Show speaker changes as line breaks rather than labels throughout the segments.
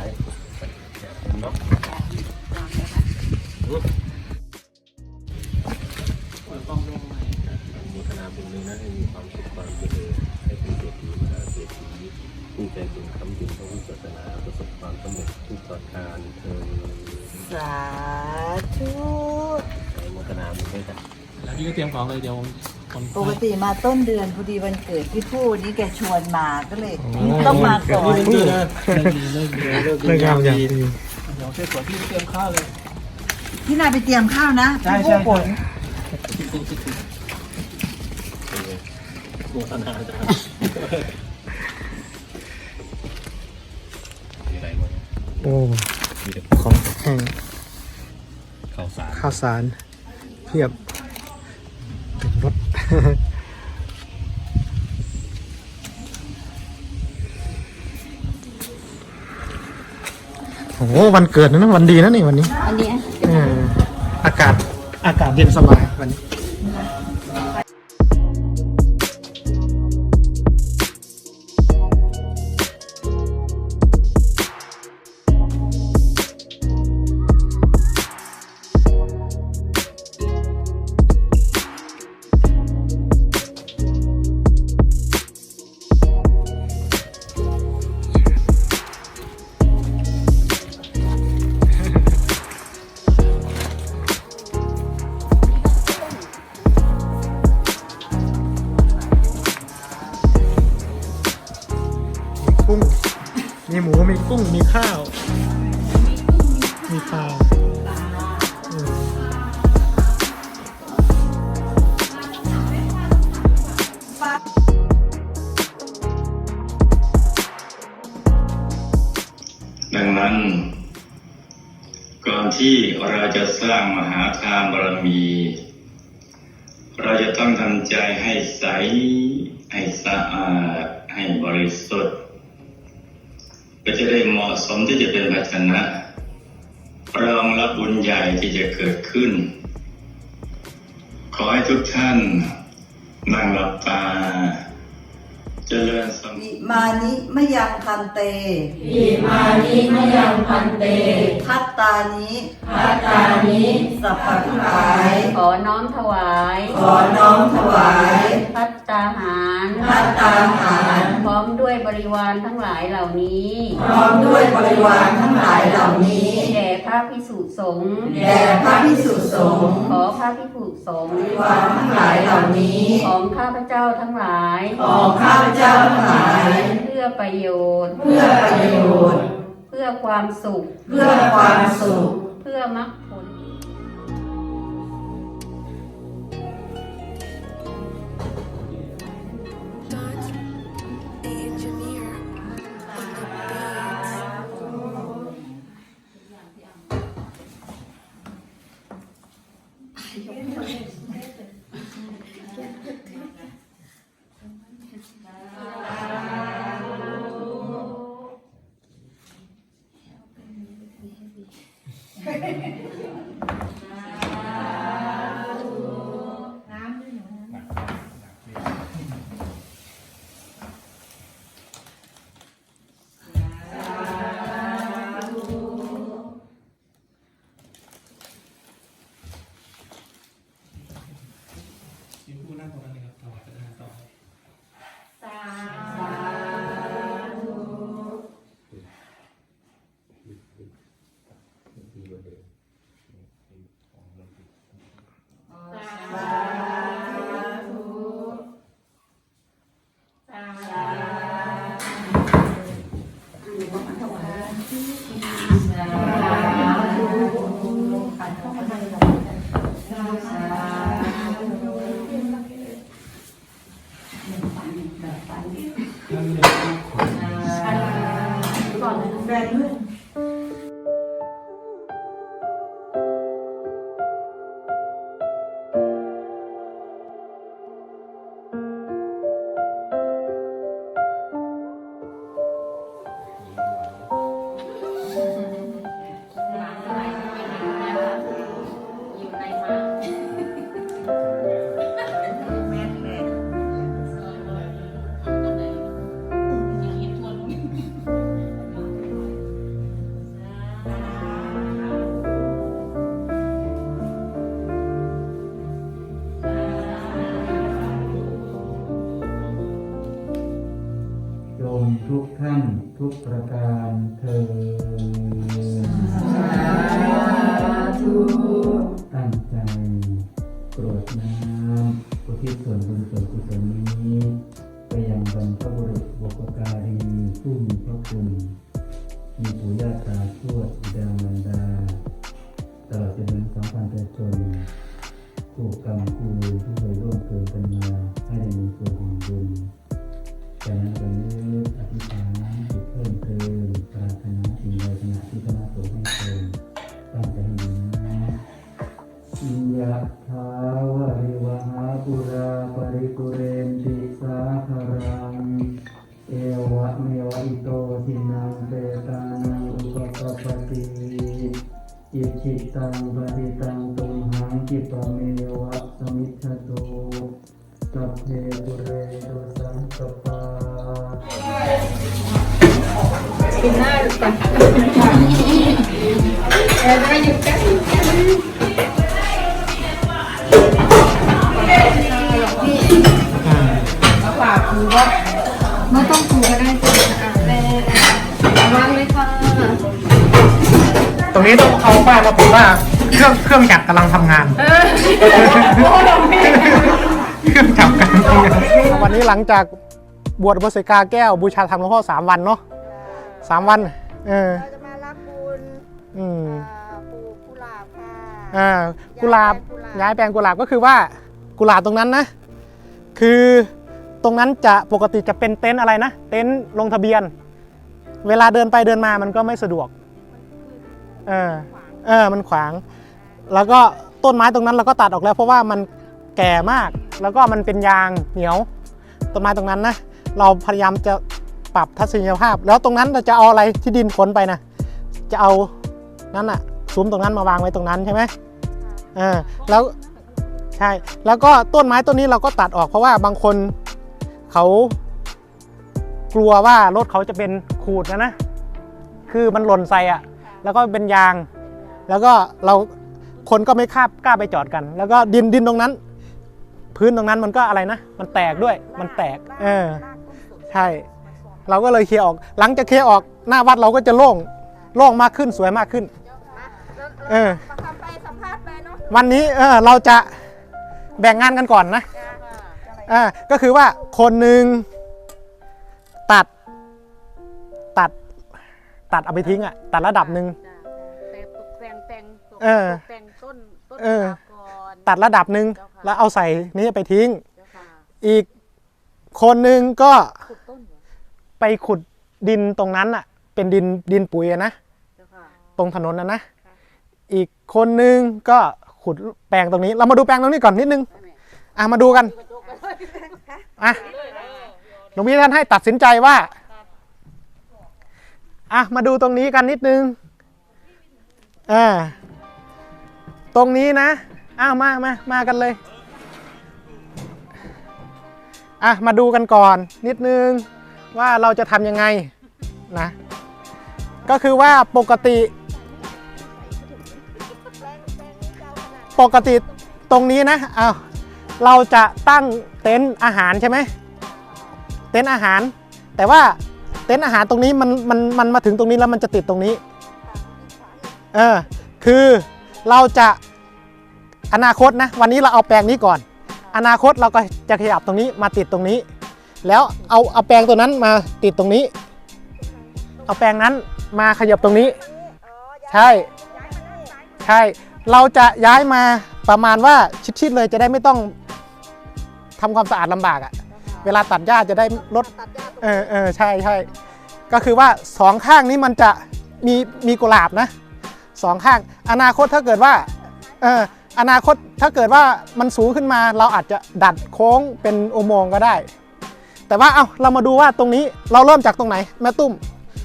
อนุโมทนาบุญนี้นะให้มีความสุขความเจริญให้เป็นเศรษฐีมหาเศรษฐีผู้ใจถึงคำถึงพระพุทธศาสนาประสบความสำเร็จทุกประการเธอ
สาธุ
อนุโมทนาบุญด้วยกัน
แล้วพี่ก็เตรียมของเลยเดี๋ยว
ปกติมาต้นเดือนพอดีวันเกิดพี่ผู้นี้แกชวนมาก็เลย ต้องมาก่อน
เลิกดีเลิกดีเลิกดี
เลิกงามอย่างดี
เดี๋ยวเสร็จก่อนพี่ก็เตรียมข้าวเลย
พี่นายไปเตรียมข้าวนะ
ใช่
พี่
ใช่
ผู้ผล
โมทนาจ้ามีอะไรบ้าง
โอ้
มีแต่
ของแห้ง
ข้าวสาร
ข้าวสารเพียบเต็มรถ โอ้โหวันเกิดนะนะ วันดีนะนี่วันนี้
อันนี้
เอออากาศอากาศเย็นสบายวันนี้ กุ้งมีข้าว มีปลา
ก็จะได้เหมาะสมที่จะเป็นภาชนะรองรับบุญใหญ่ที่จะเกิดขึ้น ขอให้ทุกท่านนั่งหลับตา จริญสม
อิมานิมะยังพันเต
อิมานิมะยังพันเต
ทัตตานิ
พัตตานิ
สัพพะทุหลาย
ขอน้อมถวาย
ขอน้อมถวาย
พัตตาหาร
พัตตาหาร
พร้อมด้วยบริวารทั้งหลายเหล่านี้
พร้อมด้วยบริวารทั้งหลายเหล่านี้
แด่ พระพิสุสงฆ์
แด่พระพิสุสงฆ์
ขอพระพิสุสงฆ์
บริวารทั้งหลายเหล่านี้
ของข้าพเจ้าทั้งหลาย
ของข้าพเจ้าทั้งหลาย
เพื่อประโยชน์
เพื่อประโยชน์
เพื่อความสุข
เพื่อความสุข
เพื่อมรรค
พี่ นั่งตรงนั้นเลยครับถวายพระทานต่อ
ก่อนเลย
แฟนด้วย ทุกท่านทุกประการเธอตั้งใจกรวดน้ำอุทิศส่วนบุญส่วนกุศลนี้ ไปยังบรรพบุรุษบุปการีผู้มีพระคุณมีปู่ย่าตาทวดบิดามารดาตลอดจนถึงสัมพันธ์ประชนผู้กรรมผู้เคยร่วมเกินกันมาให้ได้มีส่วนแห่งบุญ จากนั้นก็นึกอธิษฐานจิตเพิ่มเติมปรารถนาสิ่งใดขณะที่คณะสงฆ์ให้เติมตั้งใจให้ดีนะยะถาวะริวหาปุราปริปุเรนติสาคารังเอวะเมวะอิโตทินังเปตานังอุปกปปติอิจิตังปฏิตังตุมหังกิปะเมวะสมิทธตุ สัพเพปุเรตุสังกปา
ไม่ต้องถูก็ได้ค่ะอะแม่วางเลยค่ะ
ตรงนี้ต้องเอาป้ายมาปิดว่าเครื่องเครื่องจักรกำลังทำงานเครื่อง จักรกำลังทำงานวันนี้หลังจากบวชอุปสกาแก้วบูชาธรรมหลวงพ่อสามวันเนาะสามวัน เออ
เราจะมารับบุญ
อืม
อ่าปลูกกุหลาบค่ะ
อ่ากุหลาบย้ายแปลงกุหลาบก็คือว่ากุหลาบตรงนั้นนะ คือตรงนั้นจะปกติจะเป็นเต็นท์อะไรนะ เต็นท์ลงทะเบียน เวลาเดินไปเดินมามันก็ไม่สะดวกเออเออมันขวาง แล้วก็ต้นไม้ตรงนั้นเราก็ตัดออกแล้วเพราะว่ามัน แก่มาก แล้วก็มันเป็นยางเหนียวต้นไม้ตรงนั้นนะ เราพยายามจะปรับทัศนียภาพ แล้วตรงนั้นเราจะเอาอะไรที่ดินขนไปนะ จะเอานั่นอะซุ้มตรงนั้นมาวางไว้ตรงนั้นใช่ไหมเออแล้วใช่ แล้วก็ต้นไม้ต้นนี้เราก็ตัดออกเพราะว่าบางคนเขากลัวว่ารถเขาจะเป็นขูดนะนะ คือมันหล่นใส่อะแล้วก็เป็นยาง แล้วก็เราคนก็ไม่คาบกล้าไปจอดกัน แล้วก็ดินดินตรงนั้น พื้นตรงนั้นมันก็อะไรนะ มันแตกด้วยมันแตก เออ ใช่ เราก็เลยเคลียร์ออก หลังจากเคลียร์ออกหน้าวัดเราก็จะโล่งโล่งมากขึ้นสวยมากขึ้น เออ
ทำไปสัมภาษณ์ไปเนาะ
วันนี้เออเราจะแบ่งงานกันก่อนนะอ่าก็คือว่าคนหนึ่งตัดตัดตัดเอาไปทิ้งอะตัดระดับหนึ่ง
แต่ตกแต่งแต่งตก
เออ
แต่งต้นต้น
เออ
กุหลาบก่อน
ตัดระดับหนึ่ง แล้วเอาใส่นี่ไปทิ้ง
เจ้าค่ะ
อีกคนหนึ่งก็
ขุดต้นเหรอ
ไปขุดดินตรงนั้นอะ เป็นดินดินปุ๋ยอะนะ
เจ้าค่ะ
ตรงถนนนะนะ อีกคนหนึ่งก็ขุดแปลงตรงนี้ เรามาดูแปลงตรงนี้ก่อนนิดนึงอะมาดูกันอะหลวงพี่ท่านให้ตัดสินใจว่าอะมาดูตรงนี้กันนิดนึงอ่าตรงนี้นะอ้าวมามามากันเลย อะมาดูกันก่อนนิดนึงว่าเราจะทำยังไงนะ ก็คือว่าปกติ ปกติตรงนี้นะเอาเราจะตั้งเต็นท์อาหารใช่ไหมเต็นท์อาหาร แต่ว่าเต็นท์อาหารตรงนี้มันมันมันมาถึงตรงนี้แล้วมันจะติดตรงนี้เออคือเราจะอนาคตนะ วันนี้เราเอาแปลงนี้ก่อน อนาคตเราก็จะขยับตรงนี้มาติดตรงนี้ แล้วเอาเอาแปลงตัวนั้นมาติดตรงนี้ เอาแปลงนั้นมาขยับตรงนี้ ใช่ใช่เราจะย้ายมาประมาณว่าชิดๆเลยจะได้ไม่ต้องทำความสะอาดลำบากอะ่ะเวลาตัดหญ้าจะได้ลดเออเออใช่ใช่ก็คือว่าสองข้างนี้มันจะมีมีกุหลาบนะสองข้างอนาคตถ้าเกิดว่าเออ อนาคตถ้าเกิดว่ามันสูงขึ้นมาเราอาจจะดัดโค้งเป็นอุโมงค์ก็ได้ แต่ว่าเอาเรามาดูว่าตรงนี้เราเริ่มจากตรงไหน แม่ตุ้ม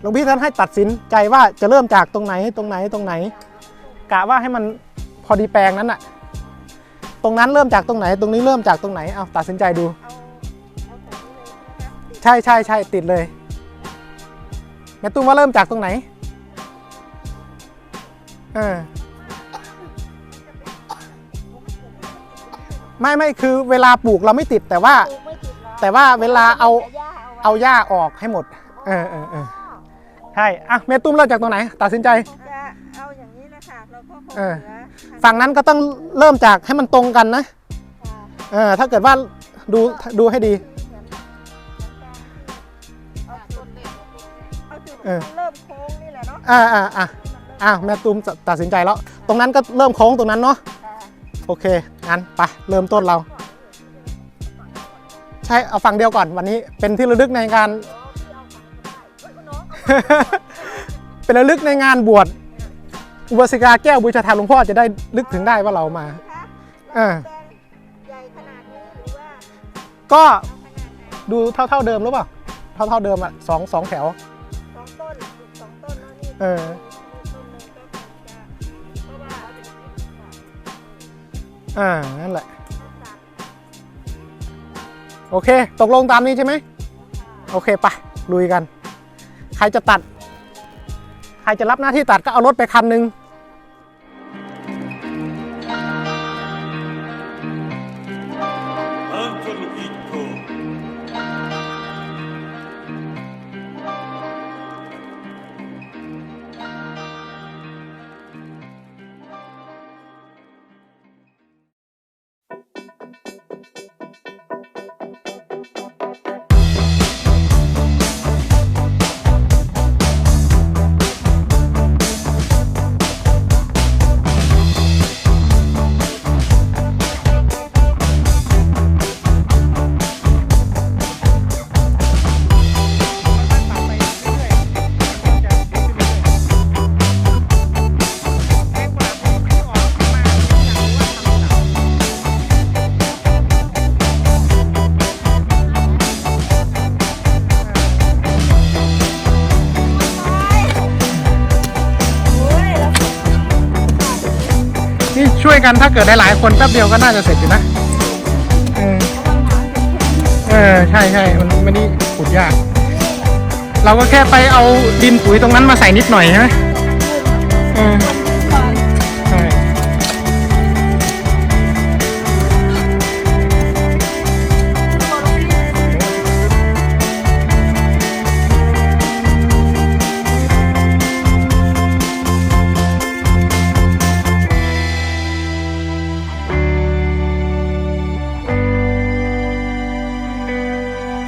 หลวงพี่ท่านให้ตัดสินใจว่าจะเริ่มจากตรงไหนตรงไหนตรงไหน กะว่าให้มันพอดีแปลงนั้นอะตรงนั้นเริ่มจากตรงไหน ตรงนี้เริ่มจากตรงไหนเอาตัดสินใจดู ใช่ใช่ใช่ติดเลยแม่ตุ้มว่าเริ่มจากตรงไหนเออ ไม่ไม่คือเวลาปลูกเราไม่ติดแต่ว่าแต่ว่าเวลาเอาเอาหญ้าออกให้หมด เออเออเออ ใช่อะแม่ตุ้มเริ่มจากตรงไหน ตัดสินใจ
จะเอาอย่างนี้นะคะแล้วก็คง
เออ
เหลือ
ฝั่งนั้นก็ต้องเริ่มจากให้มันตรงกันนะเออถ้าเกิดว่าดูดูให้ดี
เอาจุด
เออ
เริ่มโค้งนี่แหละเนาะ
อ่าอ่าอ่าอ่าแม่ตุ้มตัดสินใจแล้ว ตรงนั้นก็เริ่มโค้งตรงนั้นเนาะ โอเคงั้นไปเริ่มต้นเรา ใช่เอาฝั่งเดียวก่อนวันนี้เป็นที่ระลึกในการ เป็นระลึกในงานบวชอุบาสิกาแก้วบูชาธรรมหลวงพ่อจะได้ลึกถึงได้ว่าเรามาเออ
ใหญ่ขนาดนี้หรือว่า
ก็ดูเท่าเท่า ๆเดิมหรือเปล่าเท่า เท่า ๆเดิมอะสองสองแถว
สองต้นปลูกสองต้นแล้วนี่
เออ อ่า นั่นแหละ โอเค ตกลงตามนี้ใช่ไหม โอเคไปลุยกัน ใครจะตัด ใครจะรับหน้าที่ตัดก็เอารถไปคันหนึ่ง ช่วยกันถ้าเกิดได้หลายคนแป๊บเดียวก็น่าจะเสร็จอยู่นะเออเออใช่ใช่มันไม่ได้ขุดยาก เราก็แค่ไปเอาดินปุ๋ยตรงนั้นมาใส่นิดหน่อยใช่ไหมเออ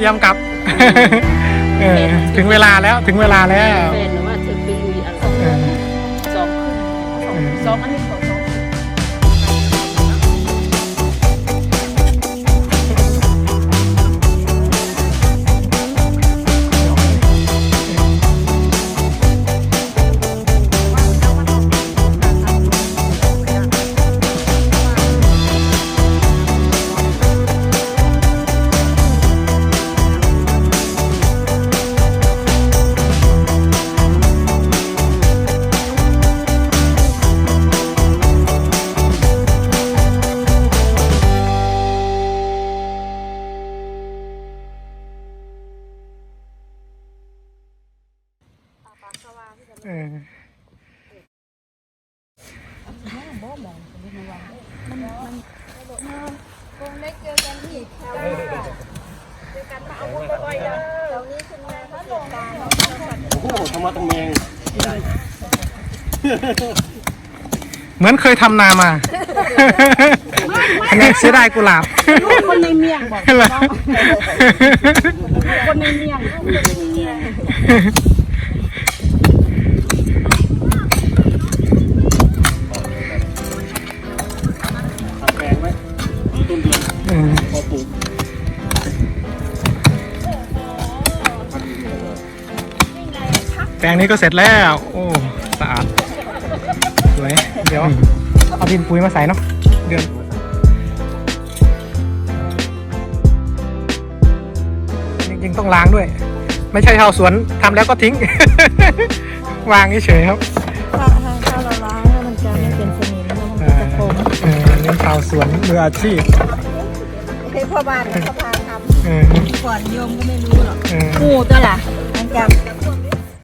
เตรียมกลับ เออถึงเวลาแล้วถึงเวลาแล้ว
เป็นหรือ
ได้เจอกันที่
โอ้โหธรรมะตรงเมง
เหมือนเคยทำนามาคะแนนเสียดายกุหลาบ
คนในเมียงบอก
เหรอ
คนในเมียง
แปลงนี้ก็เสร็จแล้ว โอ้ สะอาด สวย เดี๋ยว เอาดินปุ๋ยมาใส่เนาะ เดือนจริงๆต้องล้างด้วย ไม่ใช่ชาวสวนทำแล้วก็ทิ้ง วางเฉยๆครับ
ถ้าถ้าถ้าเราล้างแล้วมันจะไม่เป็นสนิมแล้วมันก็จะคม
เออเรื่องชาวสวนมืออาชีพ
ให้พ่อบ้านเขาพาทำ
เออ
ก่อนโยมก็ไม่รู้หรอก
เออ
งูตัวล่ะมันจะ